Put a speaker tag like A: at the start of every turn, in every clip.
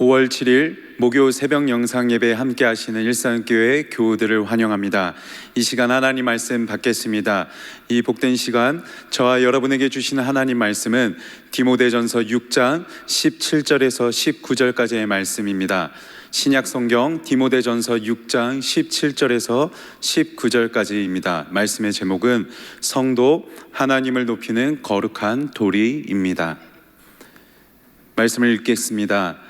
A: 5월 7일 목요 새벽 영상 예배 함께 하시는 일산교회 교우들을 환영합니다. 이 시간 하나님 말씀 받겠습니다. 이 복된 시간 저와 여러분에게 주시는 하나님 말씀은 디모데전서 6장 17절에서 19절까지의 말씀입니다. 신약 성경 디모데전서 6장 17절에서 19절까지입니다. 말씀의 제목은 성도 하나님을 높이는 거룩한 도리입니다. 말씀을 읽겠습니다.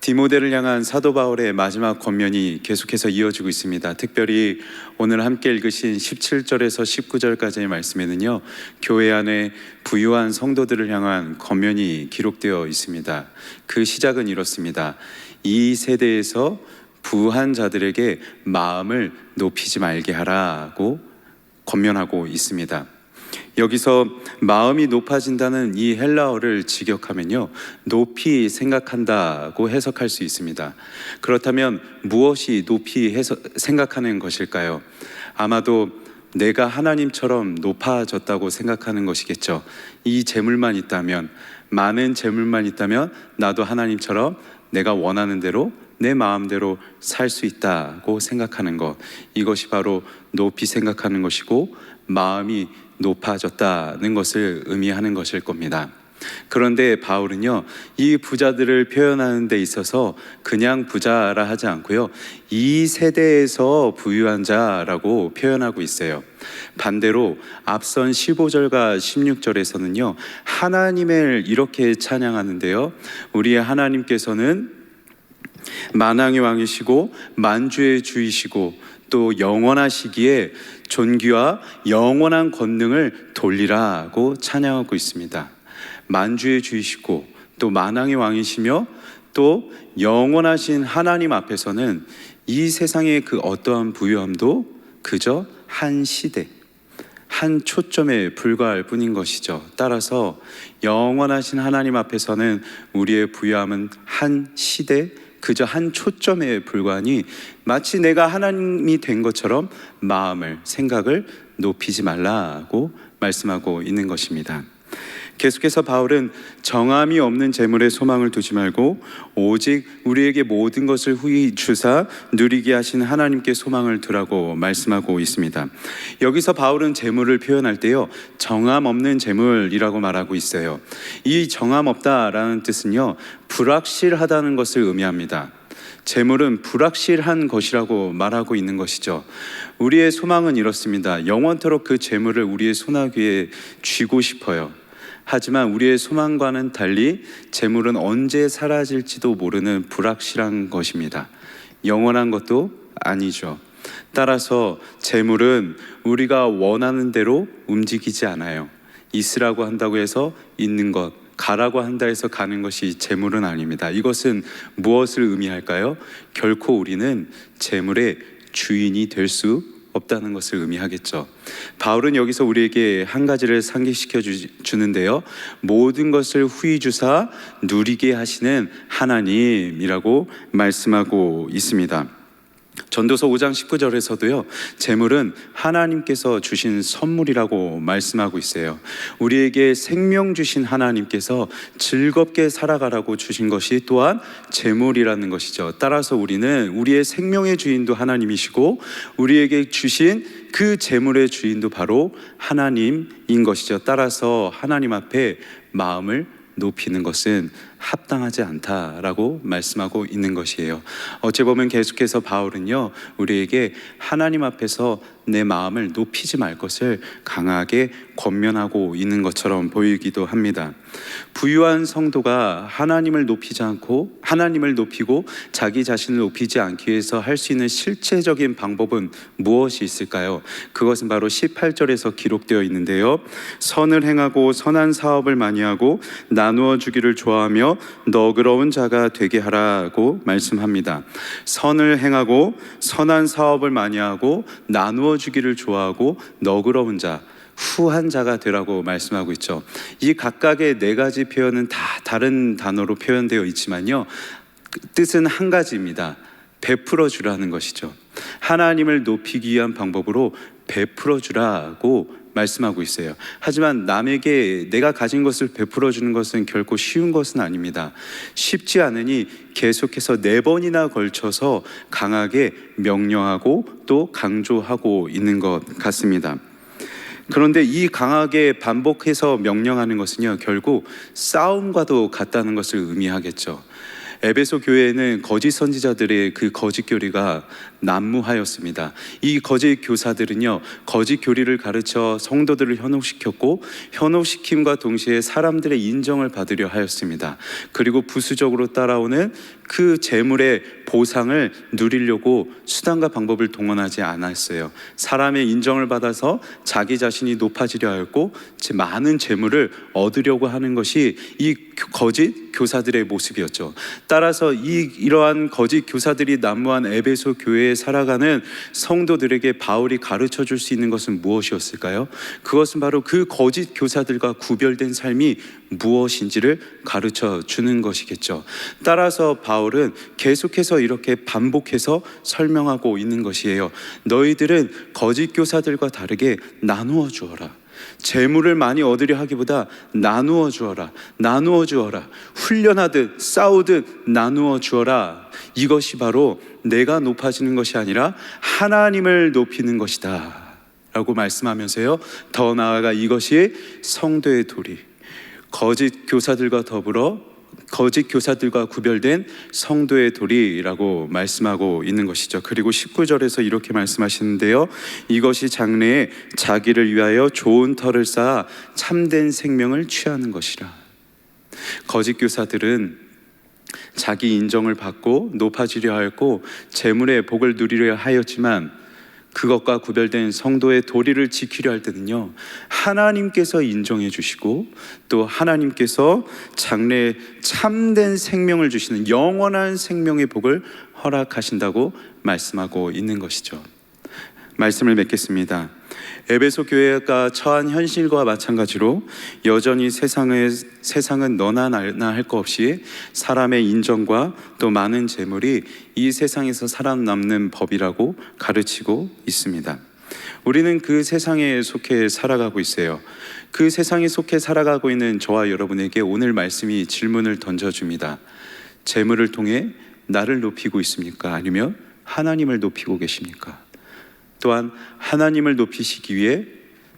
A: 디모데를 향한 사도 바울의 마지막 권면이 계속해서 이어지고 있습니다. 특별히 오늘 함께 읽으신 17절에서 19절까지의 말씀에는요. 교회 안에 부유한 성도들을 향한 권면이 기록되어 있습니다. 그 시작은 이렇습니다. 이 세대에서 부한 자들에게 마음을 높이지 말게 하라고 권면하고 있습니다. 여기서 마음이 높아진다는 이 헬라어를 직역하면요. 높이 생각한다고 해석할 수 있습니다. 그렇다면 무엇이 높이 해서 생각하는 것일까요? 아마도 내가 하나님처럼 높아졌다고 생각하는 것이겠죠. 이 재물만 있다면, 많은 재물만 있다면 나도 하나님처럼 내가 원하는 대로 내 마음대로 살 수 있다고 생각하는 것. 이것이 바로 높이 생각하는 것이고 마음이 높아졌다는 것을 의미하는 것일 겁니다. 그런데 바울은요, 이 부자들을 표현하는 데 있어서 그냥 부자라 하지 않고요, 이 세대에서 부유한 자라고 표현하고 있어요. 반대로 앞선 15절과 16절에서는요, 하나님을 이렇게 찬양하는데요, 우리의 하나님께서는 만왕의 왕이시고 만주의 주이시고 또 영원하시기에 존귀와 영원한 권능을 돌리라고 찬양하고 있습니다. 만주의 주이시고 또 만왕의 왕이시며 또 영원하신 하나님 앞에서는 이 세상의 그 어떠한 부유함도 그저 한 시대, 한 초점에 불과할 뿐인 것이죠. 따라서 영원하신 하나님 앞에서는 우리의 부유함은 한 시대, 그저 한 초점에 불과하니 마치 내가 하나님이 된 것처럼 마음을 생각을 높이지 말라고 말씀하고 있는 것입니다. 계속해서 바울은 정함이 없는 재물에 소망을 두지 말고 오직 우리에게 모든 것을 후히 주사 누리게 하신 하나님께 소망을 두라고 말씀하고 있습니다. 여기서 바울은 재물을 표현할 때요. 정함 없는 재물이라고 말하고 있어요. 이 정함 없다라는 뜻은요. 불확실하다는 것을 의미합니다. 재물은 불확실한 것이라고 말하고 있는 것이죠. 우리의 소망은 이렇습니다. 영원토록 그 재물을 우리의 소나귀에 쥐고 싶어요. 하지만 우리의 소망과는 달리 재물은 언제 사라질지도 모르는 불확실한 것입니다. 영원한 것도 아니죠. 따라서 재물은 우리가 원하는 대로 움직이지 않아요. 있으라고 한다고 해서 있는 것, 가라고 한다 해서 가는 것이 재물은 아닙니다. 이것은 무엇을 의미할까요? 결코 우리는 재물의 주인이 될 수 없다는 것을 의미하겠죠. 바울은 여기서 우리에게 한 가지를 상기시켜 주 는데요. 모든 것을 후히 주사 누리게 하시는 하나님이라고 말씀하고 있습니다. 전도서 5장 19절에서도요, 재물은 하나님께서 주신 선물이라고 말씀하고 있어요. 우리에게 생명 주신 하나님께서 즐겁게 살아가라고 주신 것이 또한 재물이라는 것이죠. 따라서 우리는 우리의 생명의 주인도 하나님이시고, 우리에게 주신 그 재물의 주인도 바로 하나님인 것이죠. 따라서 하나님 앞에 마음을 높이는 것은 합당하지 않다라고 말씀하고 있는 것이에요. 어찌 보면 계속해서 바울은요, 우리에게 하나님 앞에서 내 마음을 높이지 말 것을 강하게 권면하고 있는 것처럼 보이기도 합니다. 부유한 성도가 하나님을 높이지 않고 하나님을 높이고 자기 자신을 높이지 않기 위해서 할 수 있는 실체적인 방법은 무엇이 있을까요? 그것은 바로 18절에서 기록되어 있는데요. 선을 행하고 선한 사업을 많이 하고 나누어 주기를 좋아하며 너그러운 자가 되게 하라고 말씀합니다. 선을 행하고 선한 사업을 많이 하고 나누어 주기를 좋아하고 너그러운 자 후한 자가 되라고 말씀하고 있죠. 이 각각의 네 가지 표현은 다 다른 단어로 표현되어 있지만요. 그 뜻은 한 가지입니다. 베풀어 주라는 것이죠. 하나님을 높이기 위한 방법으로 베풀어 주라고 말씀하고 있어요. 하지만 남에게 내가 가진 것을 베풀어 주는 것은 결코 쉬운 것은 아닙니다. 쉽지 않으니 계속해서 네 번이나 걸쳐서 강하게 명령하고 또 강조하고 있는 것 같습니다. 그런데 이 강하게 반복해서 명령하는 것은요, 결국 싸움과도 같다는 것을 의미하겠죠. 에베소 교회에는 거짓 선지자들의 그 거짓 교리가 난무하였습니다. 이 거짓 교사들은요, 거짓 교리를 가르쳐 성도들을 현혹시켰고, 현혹시킴과 동시에 사람들의 인정을 받으려 하였습니다. 그리고 부수적으로 따라오는 그 재물의 보상을 누리려고 수단과 방법을 동원하지 않았어요. 사람의 인정을 받아서 자기 자신이 높아지려 하였고, 많은 재물을 얻으려고 하는 것이 이 거짓 교사들의 모습이었죠. 따라서 이 이러한 거짓 교사들이 난무한 에베소 교회에 살아가는 성도들에게 바울이 가르쳐 줄 수 있는 것은 무엇이었을까요? 그것은 바로 그 거짓 교사들과 구별된 삶이 무엇인지를 가르쳐 주는 것이겠죠. 따라서 바울은 계속해서 이렇게 반복해서 설명하고 있는 것이에요. 너희들은 거짓 교사들과 다르게 나누어 주어라. 재물을 많이 얻으려 하기보다 나누어 주어라. 나누어 주어라. 훈련하듯 싸우듯 나누어 주어라. 이것이 바로 내가 높아지는 것이 아니라 하나님을 높이는 것이다. 라고 말씀하면서요. 더 나아가 이것이 성도의 도리. 거짓 교사들과 더불어 거짓 교사들과 구별된 성도의 도리라고 말씀하고 있는 것이죠. 그리고 19절에서 이렇게 말씀하시는데요. 이것이 장래에 자기를 위하여 좋은 터를 쌓아 참된 생명을 취하는 것이라. 거짓 교사들은 자기 인정을 받고 높아지려 하였고 재물의 복을 누리려 하였지만 그것과 구별된 성도의 도리를 지키려 할 때는요, 하나님께서 인정해 주시고 또 하나님께서 장래에 참된 생명을 주시는 영원한 생명의 복을 허락하신다고 말씀하고 있는 것이죠. 말씀을 맺겠습니다. 에베소 교회가 처한 현실과 마찬가지로 여전히 세상의 세상은 너나 나나 할 것 없이 사람의 인정과 또 많은 재물이 이 세상에서 살아남는 법이라고 가르치고 있습니다. 우리는 그 세상에 속해 살아가고 있어요. 그 세상에 속해 살아가고 있는 저와 여러분에게 오늘 말씀이 질문을 던져줍니다. 재물을 통해 나를 높이고 있습니까? 아니면 하나님을 높이고 계십니까? 또한 하나님을 높이시기 위해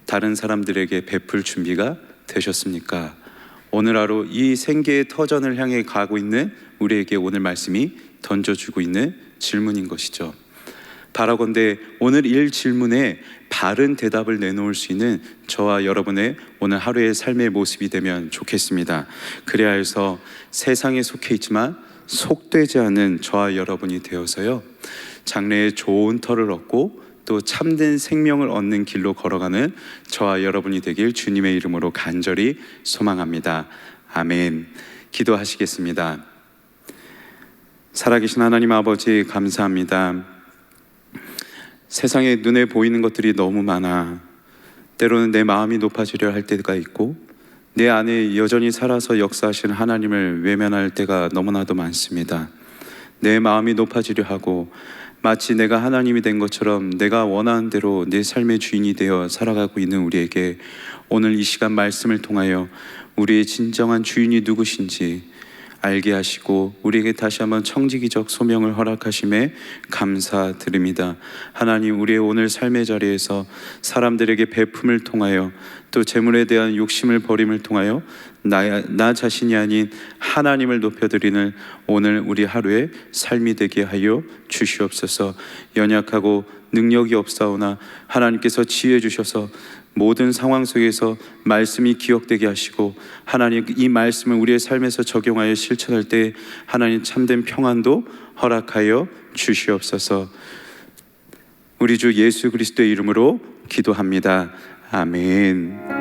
A: 다른 사람들에게 베풀 준비가 되셨습니까? 오늘 하루 이 생계의 터전을 향해 가고 있는 우리에게 오늘 말씀이 던져주고 있는 질문인 것이죠. 바라건대 오늘 일 질문에 바른 대답을 내놓을 수 있는 저와 여러분의 오늘 하루의 삶의 모습이 되면 좋겠습니다. 그래야 해서 세상에 속해 있지만 속되지 않은 저와 여러분이 되어서요. 장래에 좋은 터를 얻고 또 참된 생명을 얻는 길로 걸어가는 저와 여러분이 되길 주님의 이름으로 간절히 소망합니다. 아멘. 기도하시겠습니다. 살아계신 하나님 아버지 감사합니다. 세상에 눈에 보이는 것들이 너무 많아. 때로는 내 마음이 높아지려 할 때가 있고 내 안에 여전히 살아서 역사하시는 하나님을 외면할 때가 너무나도 많습니다. 내 마음이 높아지려 하고 마치 내가 하나님이 된 것처럼 내가 원하는 대로 내 삶의 주인이 되어 살아가고 있는 우리에게 오늘 이 시간 말씀을 통하여 우리의 진정한 주인이 누구신지 알게 하시고 우리에게 다시 한번 청지기적 소명을 허락하심에 감사드립니다. 하나님 우리의 오늘 삶의 자리에서 사람들에게 베품을 통하여 또 재물에 대한 욕심을 버림을 통하여 나, 나 자신이 아닌 하나님을 높여드리는 오늘 우리 하루의 삶이 되게 하여 주시옵소서 연약하고 능력이 없사오나 하나님께서 지혜 주셔서 모든 상황 속에서 말씀이 기억되게 하시고 하나님 이 말씀을 우리의 삶에서 적용하여 실천할 때 하나님 참된 평안도 허락하여 주시옵소서 우리 주 예수 그리스도의 이름으로 기도합니다. 아멘.